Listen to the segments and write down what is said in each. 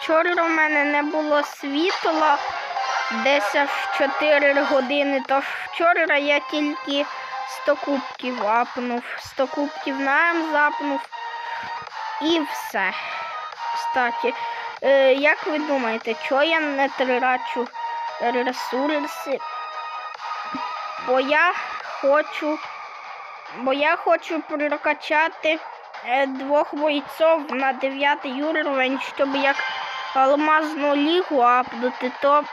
вчора в мене не було світла десь аж 4 години, тож вчора я тільки 100 кубків апнув, 100 кубків на запнув і все. Кстати, е, як ви думаєте, чого я не трачу ресурси? Бо я хочу, бо я хочу прокачати е, двох бойців на 9 уровень, щоб як алмазну лігу апнути, то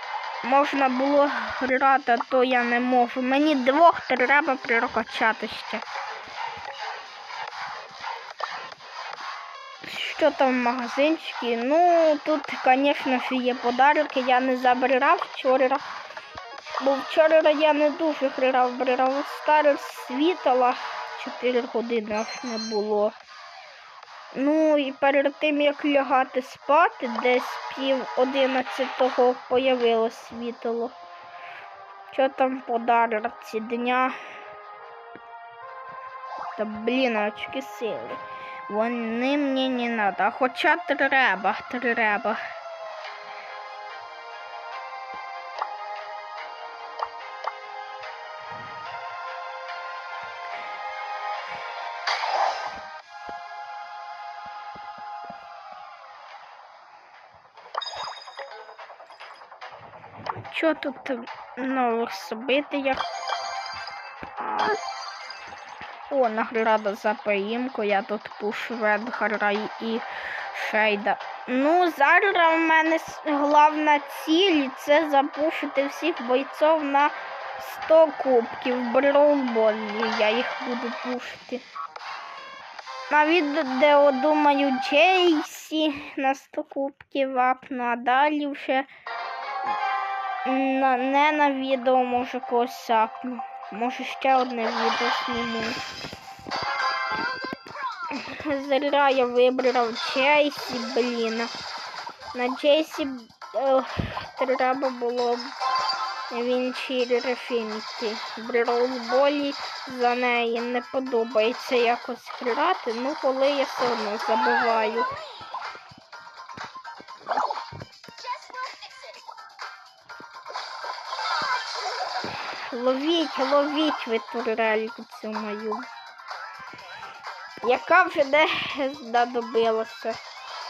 можна було грати, а то я не можу. Мені двох треба прокачати ще. Що там в магазинчики? Ну, тут, звісно є подарунки. Я не забирав вчора. Бо вчора я не дуже грав, брав старе світла 4 години аж не було. Ну і перед тим як лягати спати, десь пів одинадцятого появилось світло. Що там подарці дня? Та блін, очки сили. Вони мені не треба. Хоча треба, треба. Що тут нових событиях? О, награда за поїмку. Я тут пушу Ведгара і Шейда. Ну, зараз в мене головна ціль це запушити всіх бойців на 100 кубків. Броуболі я їх буду пушити. На відео, думаю, Джейсі на 100 кубків апну, а далі вже не на відео, може когось сапну. Може ще одне відео зніму. Зря я вибрав Джейсі, блін. На Джейсі треба було б Вінчі Рефініті. Броузболі за неї не подобається якось грати, ну коли я все одно забуваю. Ловіть, ловіть ви турельку цю мою. Яка вже де знадобилася.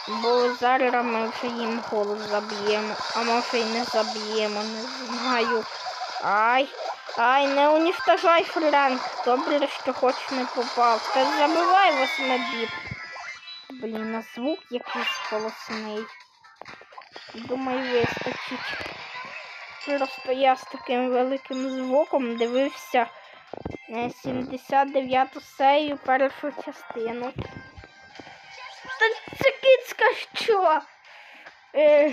Бо зараз ми вже їм голос заб'ємо, а може й не заб'ємо, не знаю. Ай, ай, не уніштажай Франк. Добре, що хоч не попав. Та забивай вас на біт. Блін, а звук якийсь голосний. Думаю, вистачить. Просто я з таким великим звуком дивився е, 79-ту серію першу частину. Та це кицька що? Е,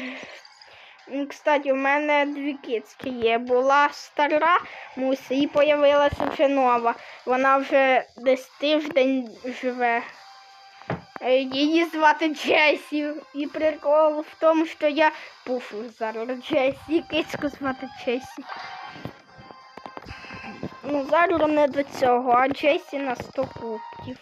кстати, у мене дві кицьки є. Була стара муся і появилася вже нова. Вона вже десь тиждень живе. Е, Її звати Джесі. І прикол в тому, що я пушу зараз Джесі. Кицьку звати Джесі. Ну, зараз не до цього, а Джесі на 100 кубків.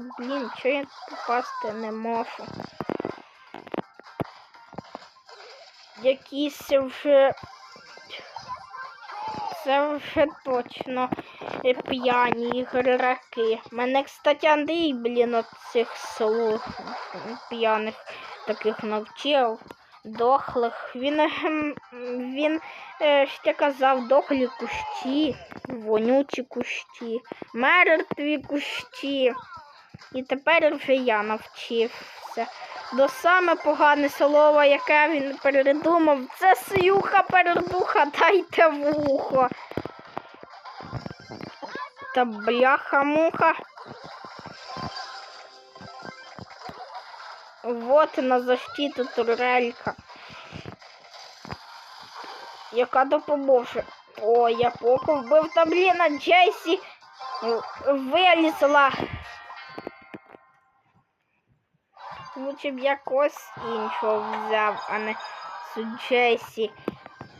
Та блін, чого я попасти не можу? Якісь вже. Це вже точно п'яні ігроки. Мене, кстати, Андрій, блін, от цих слух п'яних таких навчив. Дохлих. Він, ем, він е, ще казав дохлі кущі, вонючі кущі, мертві кущі. І тепер вже я навчився. До саме погане слово, яке він передумав, це сюха передуха, дайте вухо. Та бляха-муха. Вот на защиту турелька. Яка допоможе. О, я поки вбив та блін, Джейсі вилізла. Лучше б якось іншого взяв, а не з Джесі.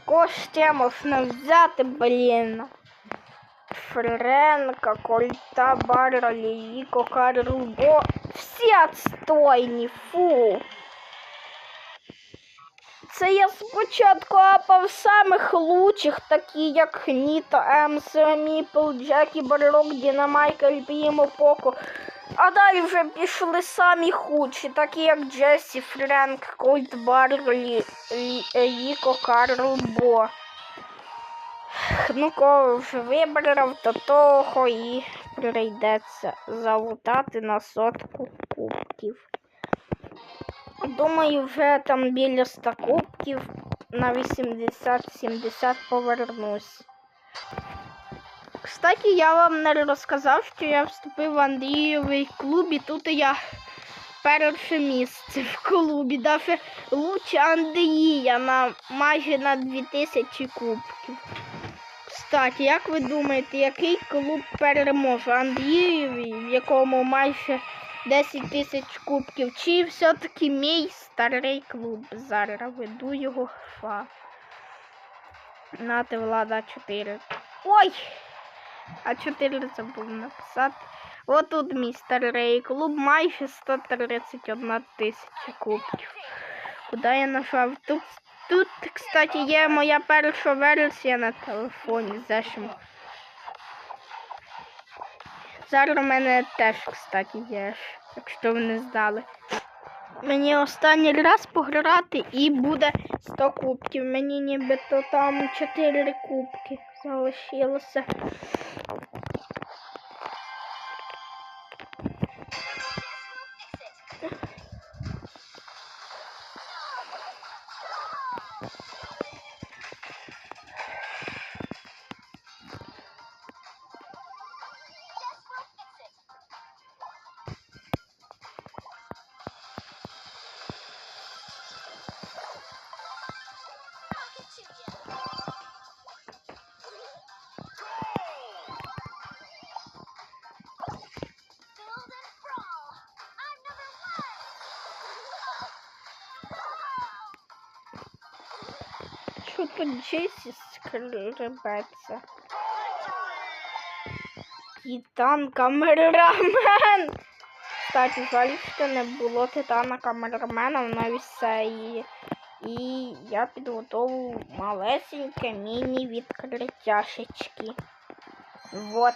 Кого можна взяти, блін? Френка, Кольта, Барра, Ліко, Карубо. Всі отстойні, фу. Це я спочатку апав самих лучших, такі як Ніто, Емс, Міпл, Джекі, Баррок, Дінамайк, Альбімо, Поко. А далі вже пішли самі худші, такі як Джесі, Френк, Кольт, Барлі, Ліко, Карл, Бо. Ну, кого вже вибрав, то того і прийдеться залутати на сотку кубків. Думаю, вже там біля 100 кубків на 80-70 повернусь. Кстати, я вам не розказав, що я вступив в Андрієвий клуб, і тут я перше місце в клубі. Даже лучше Андрія на майже на 2000 кубків. Кстати, як ви думаєте, який клуб переможе? Андрієвий, в якому майже 10 тисяч кубків, чи все-таки мій старий клуб? Зараз веду його фа. Нати влада 4. Ой! А 4 забув написати. Отут мій старий клуб, майже 131 тисяча кубків. Куди я нажав? Тут, тут, кстати, є моя перша версія на телефоні. Зашим. Зараз у мене теж, кстати, є, якщо ви не здали. Мені останній раз пограти і буде 100 кубків. Мені нібито там 4 кубки залишилося. Джесі скребеться? Титан камерамен. Кстати, жаль, що не було титана камерамена в новій серії. І я підготовив малесеньке міні-відкриттяшечки. Вот.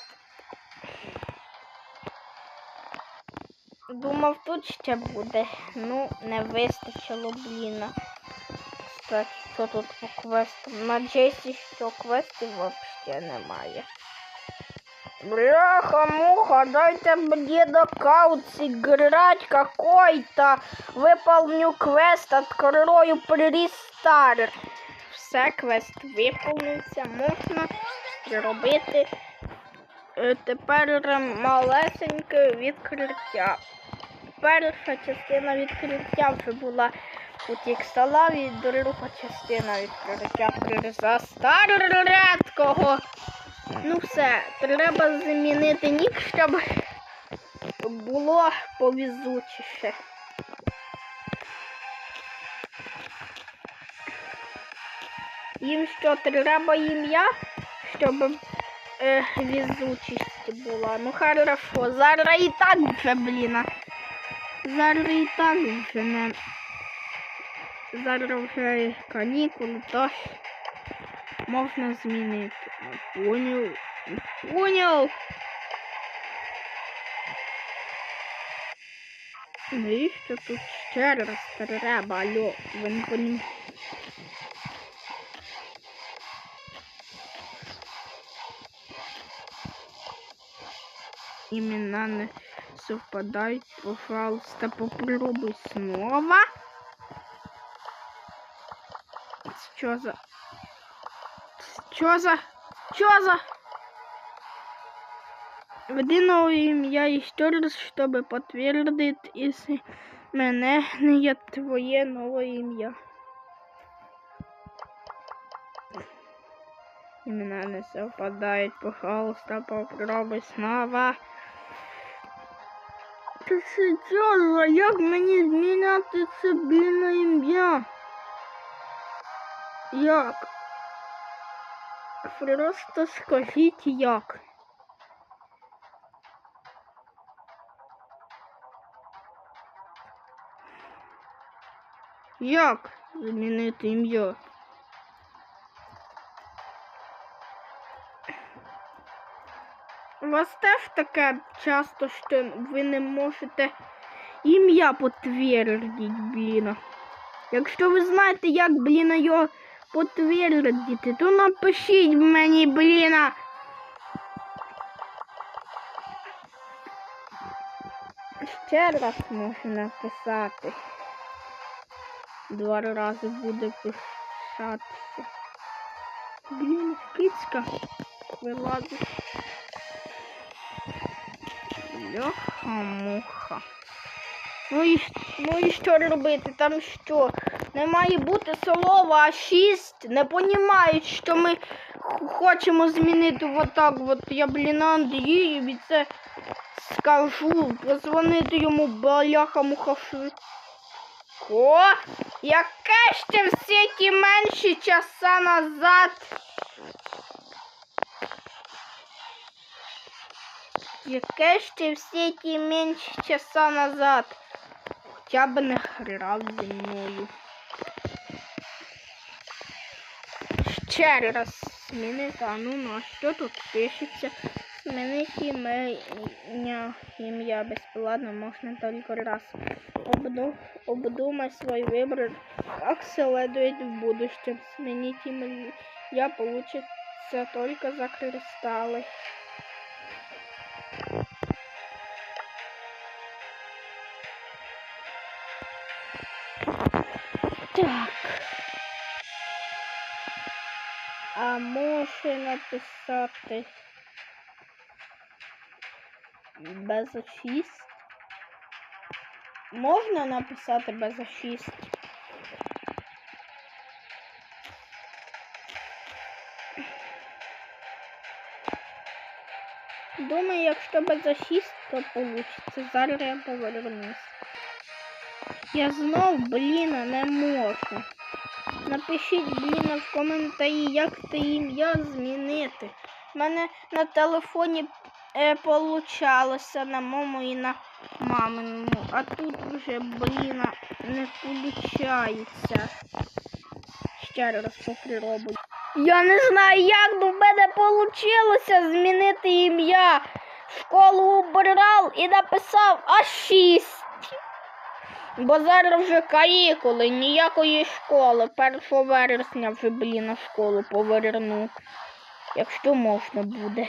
Думав, тут ще буде. Ну, не вистачило, блін. Кстати, що тут по квестам? На Джесі що квестів взагалі немає. Бляха, муха, дайте мне нокаут сыграть какой-то. Выполню квест, открою престарт. Все, квест виповнився, можна зробити е, тепер малесеньке відкриття. Перша частина відкриття вже була у Тіксталаві, друга частина відкриття приза редкого. Ну все, треба замінити нік, щоб було повізучіше. Їм що, треба ім'я, щоб е, візучість була. Ну хорошо, зараз і так вже, блін. Зараз і так вже не. Зараз вже канікули, тож можна змінити. Понял. Понял. Навіщо тут ще раз треба, алло, ви не понім... Имена не совпадают. Пожалуйста, попробуй снова. Что за... Що за? Що за? Введи новое ім'я еще раз, чтобы подтвердить, если мене не твоє нове ім'я. Імена не совпадають, пожалуйста, попробуй снова. Сейчас, а як мені зміняти собі на ім'я? Як? Просто скажіть як. Як змінити ім'я? У вас теж таке часто, що ви не можете ім'я підтвердити, блін. Якщо ви знаєте, як, блін, його підтвердити, то напишіть мені, блін. Ще раз можу написати. Два рази буде писатися. Блін, кицька вилазить. Бляха-муха. Ну і, ну і що робити? Там що? Не має бути слова, шість. Не понімають, що ми хочемо змінити отак. От я, блін, Андрієві це скажу. Позвонити йому бляха-муха швидко. Яке ще всі ті менші часа назад? Яке ще всі ті менші часа назад? Хоча б не грав зі мною. Ще раз змінити, а ну на що тут пишеться? Змінити ім'я, ім'я безплатно можна тільки раз. Обду, обдумай свой выбор, как следует в будущем. Сменить ім'я получится только за кристаллы. Так. А може написати без 6? Можна написати без 6? Думаю, якщо без 6, то вийде. Зараз я повернусь. Я знов, блін, не можу. Напишіть, блін, в коментарі, як це ім'я змінити. У мене на телефоні е, получалося на моєму і на маминому, а тут вже, блін, не получається. Ще раз попробую. Я не знаю, як до мене вийшло змінити ім'я. Школу убирав і написав А6. Бо зараз вже канікули, ніякої школи. 1 вересня вже, блін, на школу поверну. Якщо можна буде.